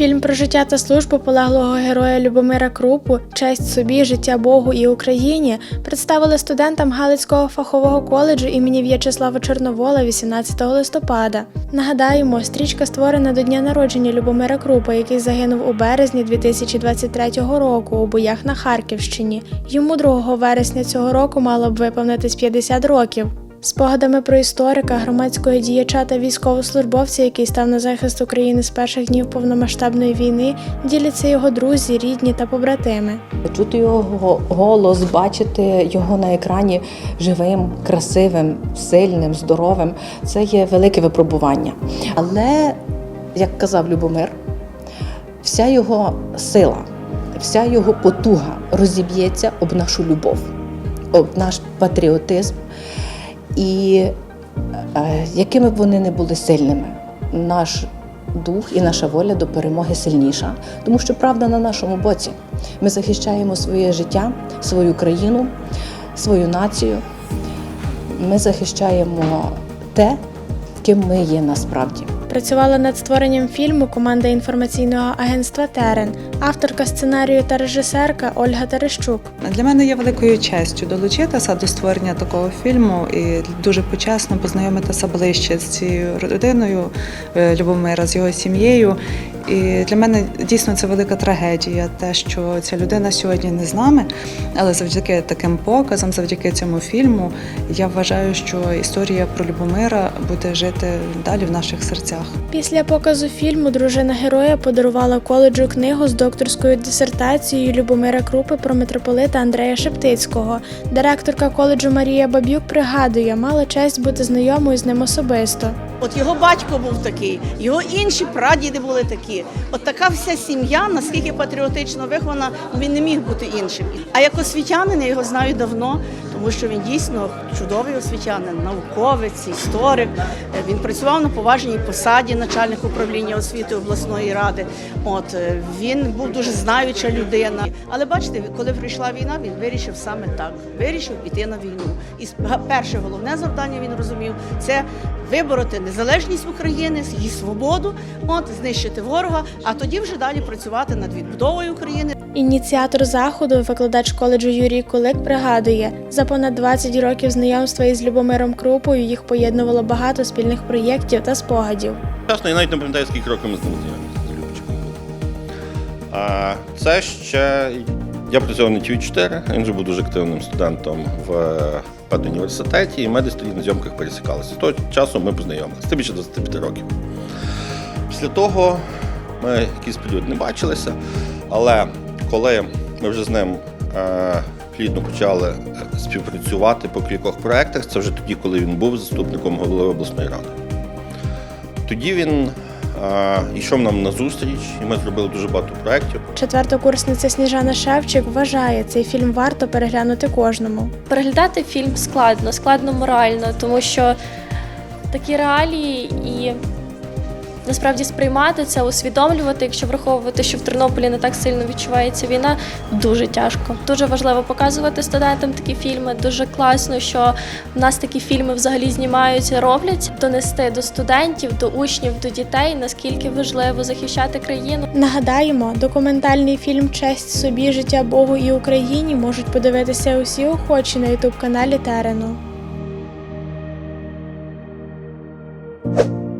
Фільм про життя та службу полеглого героя Любомира Крупу, честь собі, життя Богу і Україні представили студентам Галицького фахового коледжу імені В'ячеслава Чорновола 18 листопада. Нагадаємо, стрічка створена до дня народження Любомира Крупа, який загинув у березні 2023 року у боях на Харківщині. Йому 2 вересня цього року мало б виповнитись 50 років. Спогадами про історика, громадського діяча та військовослужбовця, який став на захист України з перших днів повномасштабної війни, діляться його друзі, рідні та побратими. Чути його голос, бачити його на екрані живим, красивим, сильним, здоровим це є велике випробування. Але, як казав Любомир, вся його сила, вся його потуга розіб'ється об нашу любов, об наш патріотизм. І е, якими б вони не були сильними, наш дух і наша воля до перемоги сильніша, тому що правда на нашому боці. Ми захищаємо своє життя, свою країну, свою націю. Ми захищаємо те, ким ми є насправді. Працювала над створенням фільму команда інформаційного агентства Терен, авторка сценарію та режисерка Ольга Терещук. Для мене є великою честю долучитися до створення такого фільму і дуже почесно познайомитися ближче з цією родиною е, Любомира, з його сім'єю. І для мене дійсно це велика трагедія, те, що ця людина сьогодні не з нами, але завдяки таким показам, завдяки цьому фільму, я вважаю, що історія про Любомира буде жити далі в наших серцях. Після показу фільму дружина героя подарувала коледжу книгу з докторською дисертацією Любомира Крупи про митрополита Андрея Шептицького. Директорка коледжу Марія Бабюк пригадує, мала честь бути знайомою з ним особисто. От його батько був такий, його інші прадіди були такі. От така вся сім'я, наскільки патріотично вихована, він не міг бути іншим. А як освітянин, я його знаю давно, тому що він дійсно чудовий освітянин, науковець, історик. Е, Він працював на поважній посаді начальник управління освіти обласної ради. От е, він був дуже знаюча людина. Але бачите, коли прийшла війна, він вирішив саме так. Вирішив піти на війну. І перше головне завдання він розумів це вибороти незалежність України, її свободу, от знищити ворога, а тоді вже далі працювати над відбудовою України. Ініціатор заходу, викладач коледжу Юрій Кулик, пригадує, за понад 20 років знайомства із Любомиром Крупою їх поєднувало багато спільних проєктів та спогадів. Чесно, я навіть не пам'ятаю, скільки років ми з ним знайомилися з Любчиком. А це ще я працював на ТВ4, він вже був дуже активним студентом в педуніверситеті, і ми десь тоді на зйомках пересікалися. Того часу ми познайомилися. Це більше 25 років. Після того ми якийсь період не бачилися, але коли ми вже з ним е, плідно почали е, співпрацювати по кількох проєктах, це вже тоді, коли він був заступником голови обласної ради. Тоді він йшов нам на зустріч, і ми зробили дуже багато проєктів. Четвертокурсниця Сніжана Шевчик вважає, цей фільм варто переглянути кожному. Переглядати фільм складно, складно морально, тому що такі реалії і насправді сприймати це, усвідомлювати, якщо враховувати, що в Тернополі не так сильно відчувається війна, дуже тяжко. Дуже важливо показувати студентам такі фільми. Дуже класно, що в нас такі фільми взагалі знімаються, роблять, донести до студентів, до учнів, до дітей, наскільки важливо захищати країну. Нагадаємо, документальний фільм Честь собі, життя Богу і Україні можуть подивитися усі охочі на ютуб каналі Терену.